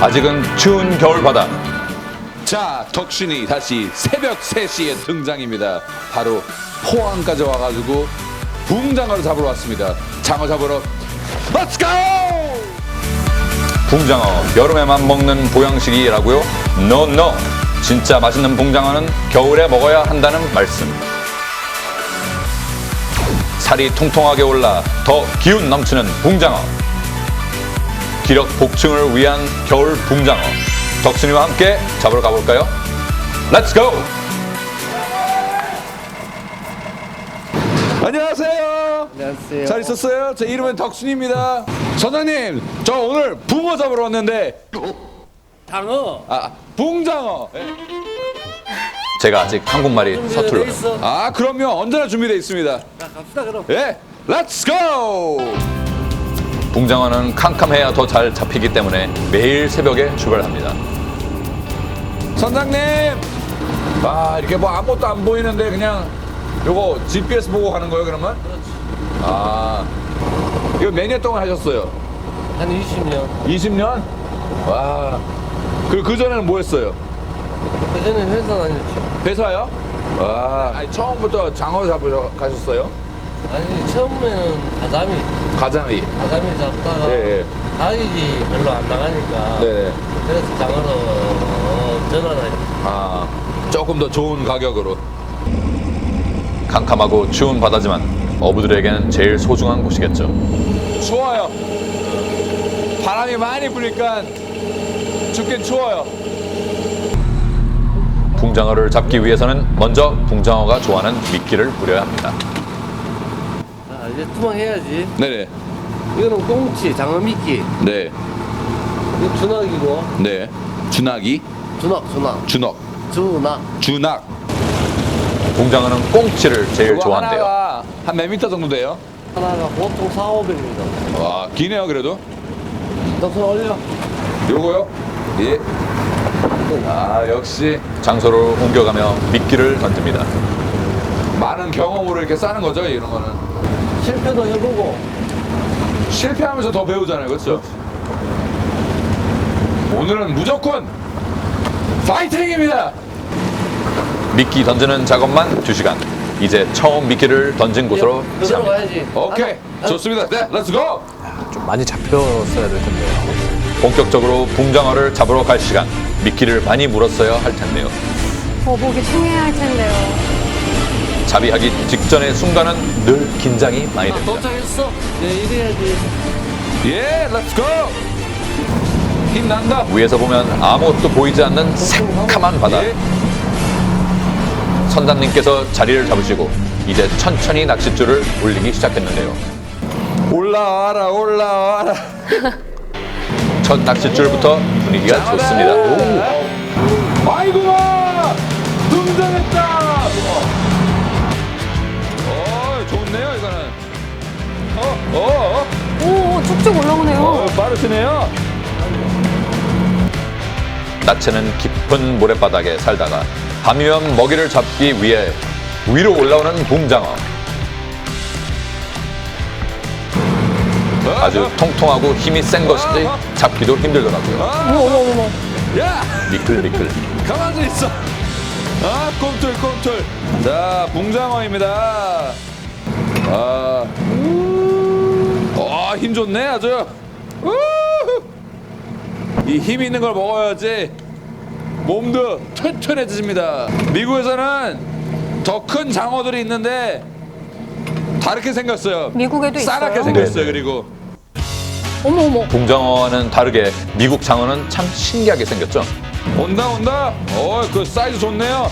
아직은 추운 겨울 바다. 자, 덕신이 다시 새벽 3시에 등장입니다. 바로 포항까지 와가지고 붕장어를 잡으러 왔습니다. 장어 잡으러 Let's go! 붕장어 여름에만 먹는 보양식이라고요? No no. 진짜 맛있는 붕장어는 겨울에 먹어야 한다는 말씀. 살이 통통하게 올라 더 기운 넘치는 붕장어. 기력 복층을 위한 겨울 붕장어. 덕순이와 함께 잡으러 가볼까요? Let's go! 안녕하세요. 안녕하세요. 잘 있었어요? 제 이름은 덕순입니다. 선장님, 저 오늘 붕어 잡으러 왔는데 장어. 아, 붕장어. 제가 아직 한국말이 서툴러요. 있어. 아, 그럼요. 언제나 준비되어 있습니다. 자, 갑시다 그럼. 예, Let's go! 붕장어는 캄캄해야 더 잘 잡히기 때문에 매일 새벽에 출발합니다. 선장님! 아, 이렇게 뭐 아무것도 안 보이는데 그냥 요거 GPS 보고 가는 거예요, 그러면? 아, 이거 몇 년 동안 하셨어요? 한 20년. 20년? 와. 그, 그 전에는 뭐 했어요? 그전에 회사 다녔죠. 회사요? 와. 아니, 처음부터 장어 잡으러 가셨어요? 아니, 처음에는 가자미. 가장이. 가자미 잡다가 예, 예. 가격이 별로 안 나가니까. 네. 그래서 장어로 어, 전환하죠. 아, 조금 더 좋은 가격으로. 캄캄하고 추운 바다지만 어부들에게는 제일 소중한 곳이겠죠. 추워요. 바람이 많이 부니까 춥긴 추워요. 붕장어를 잡기 위해서는 먼저 붕장어가 좋아하는 미끼를 뿌려야 합니다. 자, 이제 투망해야지. 네네. 이거는 꽁치, 장어 미끼. 네. 이거 준학이고. 네. 준학이, 준학, 준학. 준억, 준학. 준학. 붕장어는 꽁치를 제일 그거 좋아한대요. 하나가 한 몇 미터 정도 돼요? 하나가 보통 4, 500m. 와, 기네요, 그래도. 덕선 올려. 요거요? 예. 아, 역시 장소를 옮겨가며 미끼를 던집니다. 많은 경험으로 이렇게 싸는 거죠, 이런 거는. 실패도 해보고. 실패하면서 더 배우잖아요, 그렇죠? 오늘은 무조건 파이팅입니다. 미끼 던지는 작업만 2시간. 이제 처음 미끼를 던진 곳으로 그대로 지납니다. 가야지. 오케이, 하나, 좋습니다. 네, 렛츠 고. 좀 많이 잡혔어야 될 텐데요. 본격적으로 붕장어를 잡으러 갈 시간. 미끼를 많이 물었어야 할 텐데요. 거북이 통해야 할 텐데요. 자비하기 직전의 순간은 늘 긴장이 많이 아, 됩니다. 도착했어. 네, 이래야지. 예, 렛츠 고. 힘난다. 위에서 보면 아무것도 보이지 않는 새카만 바다. 예. 선장님께서 자리를 잡으시고 이제 천천히 낚싯줄을 올리기 시작했는데요. 올라와라, 올라와라. 첫 낚싯줄부터 분위기가 좋습니다. 오, 아이고마! 등장했다! 쭉쭉 올라오네요. 어, 어 빠르시네요. 나체는 깊은 모래바닥에 살다가 밤이면 먹이를 잡기 위해 위로 올라오는 붕장어. 아주 통통하고 힘이 센 것인지 잡기도 힘들더라고요. 어머, 어머, 어머. 야! 미끌 미끌. 가만 히 있어. 아, 꼼틀, 꼼틀. 자, 붕장어입니다. 아, 와, 힘 좋네, 아주. 우후. 이힘 있는 걸 먹어야지 몸도 튼튼해집니다. 미국에서는 더 큰 장어들이 있는데 다르게 생겼어요. 미국에도 싸랗게 있어요. 생겼어요, 네네. 그리고. 어머, 어머. 붕장어와는 다르게 미국 장어는 참 신기하게 생겼죠. 온다, 온다. 어, 그 사이즈 좋네요.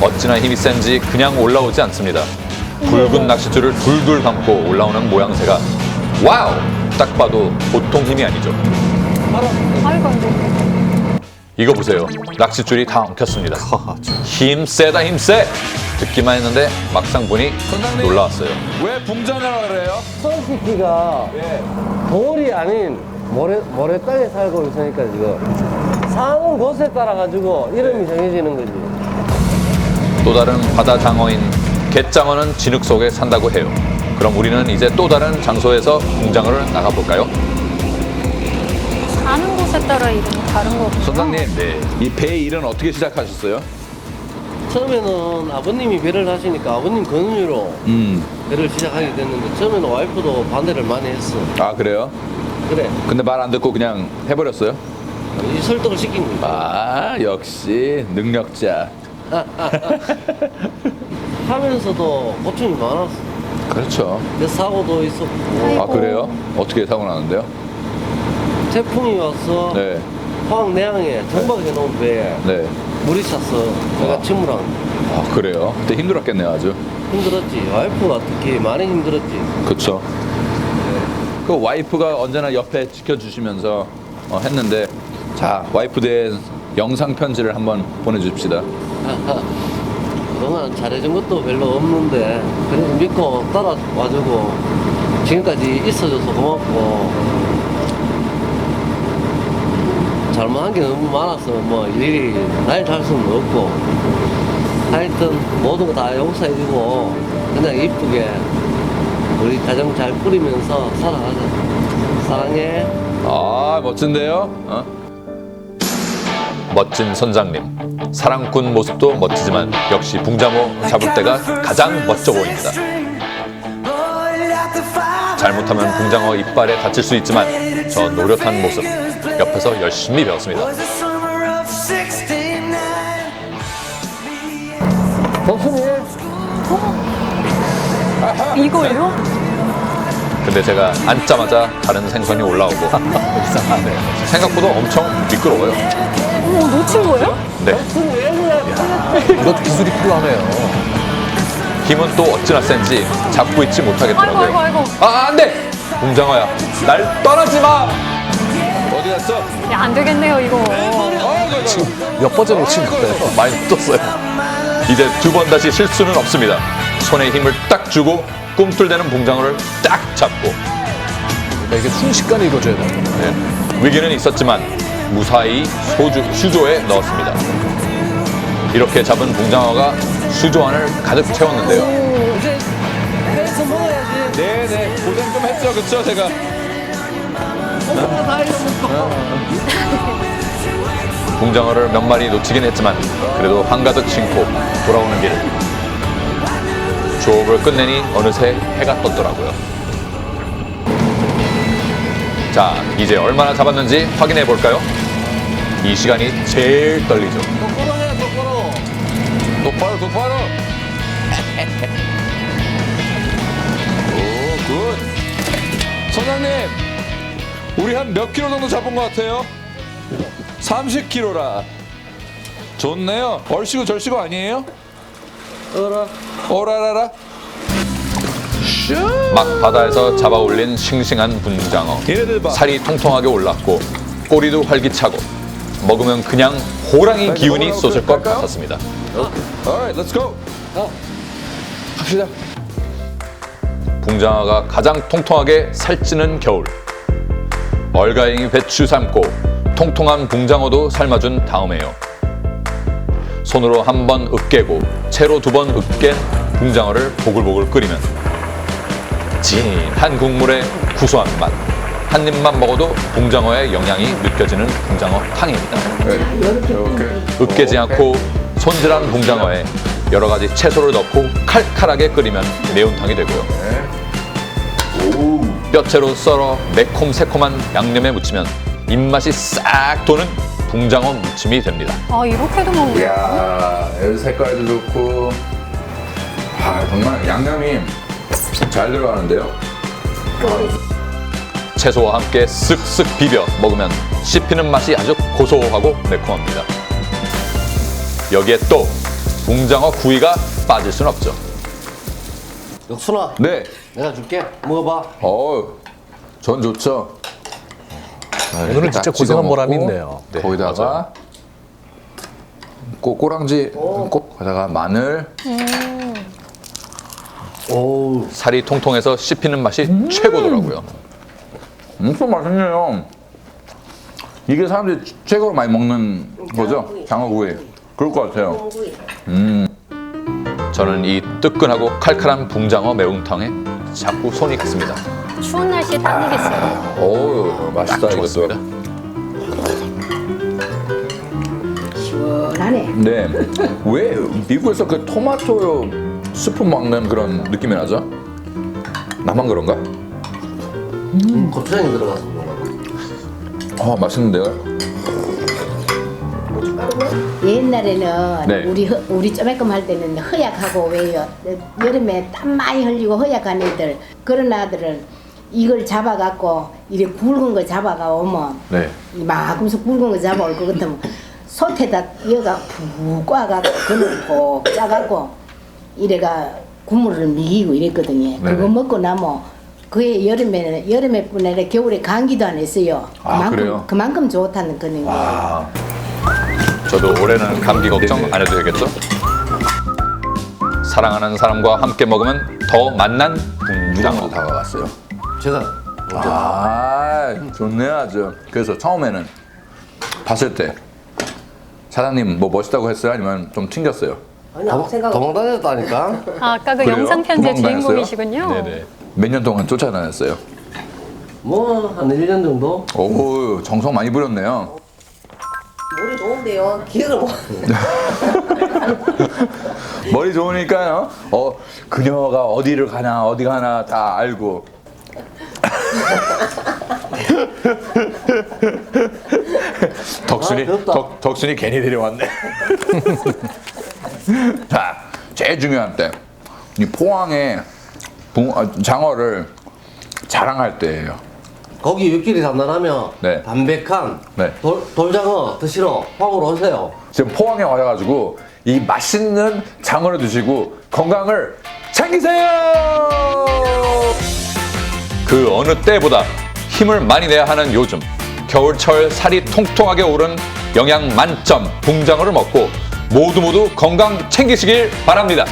어찌나 힘이 센지 그냥 올라오지 않습니다. 붉은 낚싯줄을 둘둘 감고 올라오는 모양새가 와우! 딱 봐도 보통 힘이 아니죠. 아이고, 아이고. 이거 보세요. 낚싯줄이 다 엉켰습니다. 힘 세다 힘 세! 듣기만 했는데 막상 보니 선장님. 놀라웠어요. 왜 붕장어라 그래요? 예. 돌이 아닌 모래, 모래 땅에 살고 있으니까 지금 사는 곳에 따라 가지고 이름이 정해지는 거지. 또 다른 바다 장어인 갯장어는 진흙 속에 산다고 해요. 그럼 우리는 이제 또 다른 장소에서 붕장어를 나가볼까요? 사는 따라 이름이 다른 거군요. 선장님, 네. 이 배 일은 어떻게 시작하셨어요? 처음에는 아버님이 배를 하시니까 아버님 권유로 음, 배를 시작하게 됐는데 처음에는 와이프도 반대를 많이 했어. 아 그래요? 그래 근데 말 안 듣고 그냥 해버렸어요? 이 설득을 시킨 거야. 아 역시 능력자. 하면서도 고충이 많았어. 그렇죠. 내 사고도 있었고 아 그래요? 어떻게 사고 나는데요? 태풍이 와서 네, 포항 내항에 정박해 놓은 배에 네. 물이 찼어. 내가 침몰한. 아 그래요? 그때 힘들었겠네요 아주. 힘들었지. 와이프가 특히 많이 힘들었지. 그렇죠. 그 와이프가 언제나 옆에 지켜주시면서 어, 했는데 자 와이프 된 영상 편지를 한번 보내주십시다. 그동안 잘해준 것도 별로 없는데 그래도 믿고 따라와주고 지금까지 있어줘서 고맙고 잘못한 게 너무 많아서 뭐 일일이 날달 수는 없고 하여튼 모든 거 다 용서해주고 그냥 이쁘게 우리 가정 잘 꾸리면서 살아가자 사랑해 아 멋진데요? 어? 멋진 선장님. 사랑꾼 모습도 멋지지만 역시 붕장어 잡을 때가 가장 멋져 보입니다. 잘못하면 붕장어 이빨에 다칠 수 있지만 저 노력한 모습 옆에서 열심히 배웠습니다. 덕순이 이거예요? 근데 제가 앉자마자 다른 생선이 올라오고. 생각보다 엄청 미끄러워요. 어머, 놓친 거예요? 네. 이것도 기술이 필요하네요. 힘은 또 어찌나 센지 잡고 있지 아이고, 못하겠더라고요. 아이고, 아이고. 아, 안 돼! 붕장어야, 날 떠나지 마! 어디 갔어? 야, 안 되겠네요, 이거. 몇 번째 놓친 거예요? 많이 떴어요. 이제 두 번 다시 실수는 없습니다. 손에 힘을 딱 주고 꿈틀대는 붕장어를 딱 잡고 그러니까 이게 순식간에 이루어져야 돼요. 네. 위기는 있었지만 무사히 소주, 수조에 넣었습니다. 이렇게 잡은 붕장어가 수조 안을 가득 채웠는데요. 네네 고생 좀 했죠 그쵸 제가 붕장어를 몇 마리 놓치긴 했지만 그래도 한가득 신고 돌아오는 길 조업을 끝내니 어느새 해가 떴더라고요. 자, 이제 얼마나 잡았는지 확인해 볼까요? 이 시간이 제일 떨리죠. 똑바로 해 똑바로. 똑바로 똑바로. 오 굿. 선장님 우리 한 몇 킬로 정도 잡은 것 같아요? 30킬로라. 좋네요. 얼씨구 절씨구 아니에요? 어라. 오라라라. 막 바다에서 잡아 올린 싱싱한. 얘네들 봐. 살이 통통하게 올랐고 꼬리도 활기차고 먹으면 그냥 호랑이 기운이 쏟을 것? 같았습니다. Alright, let's go. 갑시다. 붕장어가 가장 통통하게 살찌는 겨울. 얼가행이 배추 삶고 통통한 붕장어도 삶아준 다음에요. 손으로 한 번 으깨고 채로 두 번 으깬 붕장어를 보글보글 끓이면 진한 국물의 구수한 맛. 한 입만 먹어도 붕장어의 영양이 느껴지는 붕장어 탕입니다. 으깨지 않고 손질한 붕장어에 여러 가지 채소를 넣고 칼칼하게 끓이면 매운탕이 되고요. 뼈채로 썰어 매콤 새콤한 양념에 무치면 입맛이 싹 도는 붕장어 무침이 됩니다. 아, 이렇게도 먹는 거예요? 야, 여기 색깔도 좋고, 아 정말 양념이 잘 들어가는데요. 채소와 함께 쓱쓱 비벼 먹으면 씹히는 맛이 아주 고소하고 매콤합니다. 여기에 또 붕장어 구이가 빠질 순 없죠. 역순아 네. 내가 줄게 먹어봐 어우, 전 좋죠. 오늘은 진짜 고생한 보람이 있네요. 네, 거기다가 꼬, 꼬랑지 꼭 거기다가 마늘 오우 살이 통통해서 씹히는 맛이 최고더라고요. 엄청 맛있네요. 이게 사람들이 최고로 많이 먹는 거죠? 장어구이. 그럴 것 같아요. 음. 저는 이 뜨끈하고 칼칼한 붕장어 매운탕에 자꾸 손이 갔습니다. 추운 날씨에 땀이겠어요. 아, 어우, 맛있다 이것도. 시원하네. 네. 왜 미국에서 그 토마토 스프 먹는 그런 느낌이 나죠? 나만 그런가? 음, 고추장이 들어가서 그런가 아 맛있는데요? 옛날에는 네. 우리 허- 우리 쪼매끔 할 때는 허약하고 왜요 여름에 땀 많이 흘리고 허약한 애들 그런 아들은 이걸 잡아갖고 이래 굵은 거 잡아가 오면 네. 이만큼서 굵은 거 잡아올 것 같으면 솥에다 여가 푹 꽈갖고 그늘 푹 짜갖고 이래가 국물을 미기고 이랬거든요. 네네. 그거 먹고 나면 그게 여름에는 여름에 뿐 아니라 겨울에 감기도 안 했어요. 아, 그만큼 그래요? 그만큼 좋다는 거예요. 아 저도 올해는 감기 걱정 네네. 안 해도 되겠죠? 사랑하는 사람과 함께 먹으면 더 맛난 무장으로 붕장어. 다가갔어요. 제가 아 좋네 아주. 그래서 처음에는 봤을 때 사장님 뭐 멋있다고 했어요? 아니면 좀 튕겼어요? 아니 아무 생각 도망 다녔다니까 아, 아까 그 그래요? 영상 편지의 도망 다녔어요? 주인공이시군요. 네네. 몇 년 동안 쫓아다녔어요? 뭐 한 1년 정도 오 정성 많이 부렸네요. 머리 좋은데요 기억을 못 머리 좋으니까요. 어 그녀가 어디를 가나 어디 가나 다 알고. 덕순이 아. 덕, 덕순이 괜히 데려왔네. 자 제일 중요한 때이 아, 장어를 자랑할 때예요. 거기 육길이 단단하면 네. 담백한 네. 돌, 돌장어 드시러 황으로 오세요 지금 포항에 와가지고 이 맛있는 장어를 드시고 건강을 챙기세요. 그 어느 때보다 힘을 많이 내야 하는 요즘 겨울철 살이 통통하게 오른 영양 만점 붕장어를 먹고 모두 모두 건강 챙기시길 바랍니다.